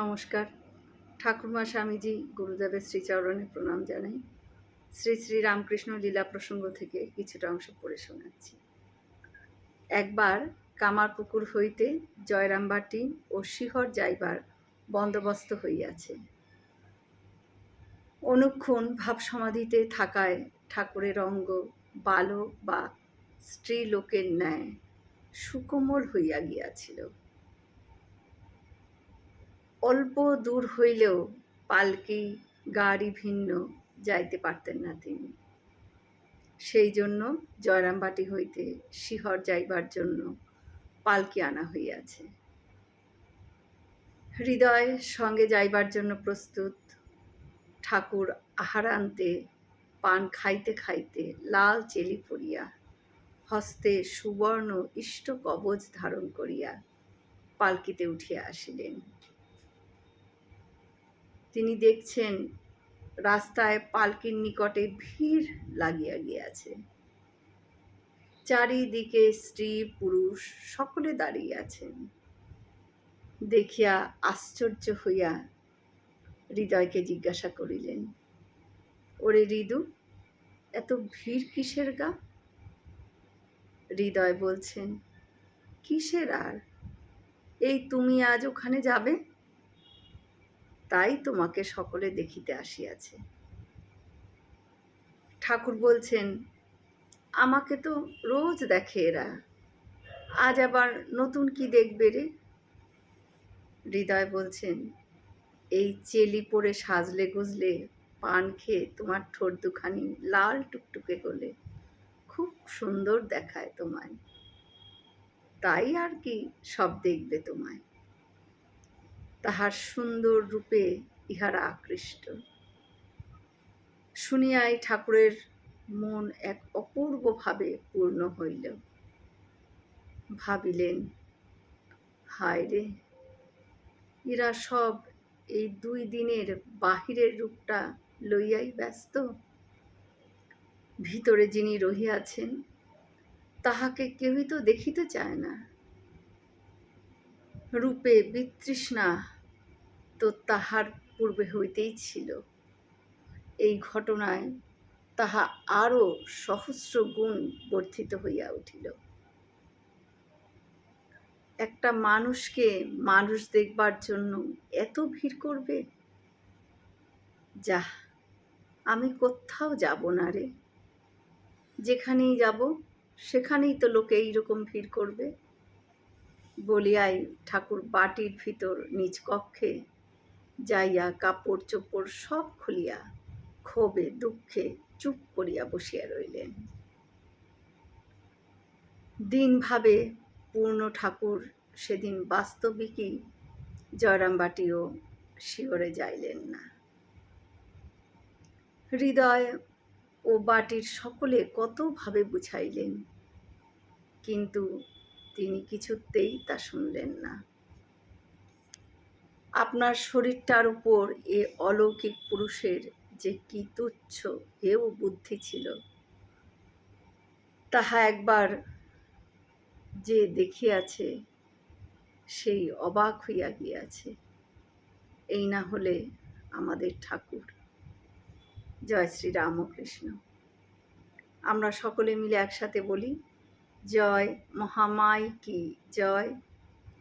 নমস্কার। ঠাকুরমা স্বামীজি গুরুদেবের শ্রীচরণে প্রণাম জানাই। শ্রী শ্রী রামকৃষ্ণ লীলা প্রসঙ্গ থেকে কিছুটা অংশ পড়ে শোনাচ্ছি। একবার কামারপুকুর হইতে জয়রামবাটি ও শিহর যাইবার বন্দোবস্ত হইয়াছে। অনুক্ষণ ভাব সমাধিতে থাকায় ঠাকুরের অঙ্গ বালক বা স্ত্রী লোকের ন্যায় সুকোমল হইয়া গিয়াছিল। অল্প দূর হইলেও পালকি গাড়ি ভিন্ন যাইতে পারতেন না তিনি। সেই জন্য জয়রামবাটি হইতে শিহর যাইবার জন্য পালকি আনা হইয়াছে। হৃদয় সঙ্গে যাইবার জন্য প্রস্তুত, ঠাকুর আহার আহারান্তে পান খাইতে খাইতে লাল চেলি পরিয়া, হস্তে সুবর্ণ ইষ্ট কবচ ধারণ করিয়া পালকিতে উঠিয়া আসিলেন। তিনি দেখছেন রাস্তায় পালকির নিকটে ভিড় লাগিয়া গিয়াছে। চারিদিকে স্ত্রী, পুরুষ সকলে দাঁড়িয়ে আছেন। দেখিয়া আশ্চর্য হইয়া হৃদয়কে জিজ্ঞাসা করিলেন, ওরে হৃদু এত ভিড় কিসের গা? হৃদয় বলছেন, কিসের আর? এই তুমি আজ ওখানে যাবে? তাই তোমাকে সকলে দেখিতে আসিয়াছে। ঠাকুর বলছেন, আমাকে তো রোজ দেখে এরা। আজ আবার নতুন কি দেখবে রে? হৃদয় বলছেন, এই চেলি পরে সাজলে গুজলে, পান খেয়ে তোমার ঠোঁট দুখানি লাল টুকটুকে হলে খুব সুন্দর দেখায় তোমায়। তাই আর কি সব দেখবে তোমায়? তাহার সুন্দর রূপে ইহারা আকৃষ্ট। শুনিয়াই ঠাকুরের মন এক অপূর্বভাবে পূর্ণ হইল। ভাবিলেন, হায় রে এরা সব এই দুই দিনের বাহিরের রূপটা লইয়াই ব্যস্ত? ভিতরে যিনি রহিয়াছেন, তাহাকে কেউই তো দেখিতে চায় না। রূপে বিতৃষ্ণা তো তাহার পূর্বে হইতেই ছিল। এই ঘটনায় তাহা আরও সহস্র গুণ বর্ধিত হইয়া উঠিল। একটা মানুষকে মানুষ দেখবার জন্য এত ভিড় করবে? যা আমি কোথাও যাব না রে। যেখানেই যাব, সেখানেই তো লোকে এইরকম ভিড় করবে। বলিয়াই ঠাকুর বাটির ভিতর নিজ কক্ষে যাইয়া কাপড় চোপড় সব খুলিয়া ক্ষোভে, দুঃখে চুপ করিয়া বসিয়া রইলেন। দিনভাবে পূর্ণ ঠাকুর সেদিন বাস্তবিকই জয়রামবাটিও শিওরে যাইলেন না। হৃদয় ও বাটির সকলে কতভাবে বুঝাইলেন, কিন্তু তিনি কিছুতেই তা শুনলেন না। আপনার শরীরটার উপর এ অলৌকিক পুরুষের যে কি তুচ্ছ হেও বুদ্ধি ছিল, তাহা একবার যে দেখিয়াছে, সেই অবাক হইয়া গিয়াছে। এই না হলে আমাদের ঠাকুর। জয় শ্রী রামকৃষ্ণ। আমরা সকলে মিলে একসাথে বলি, জয় মহামাই কি জয়।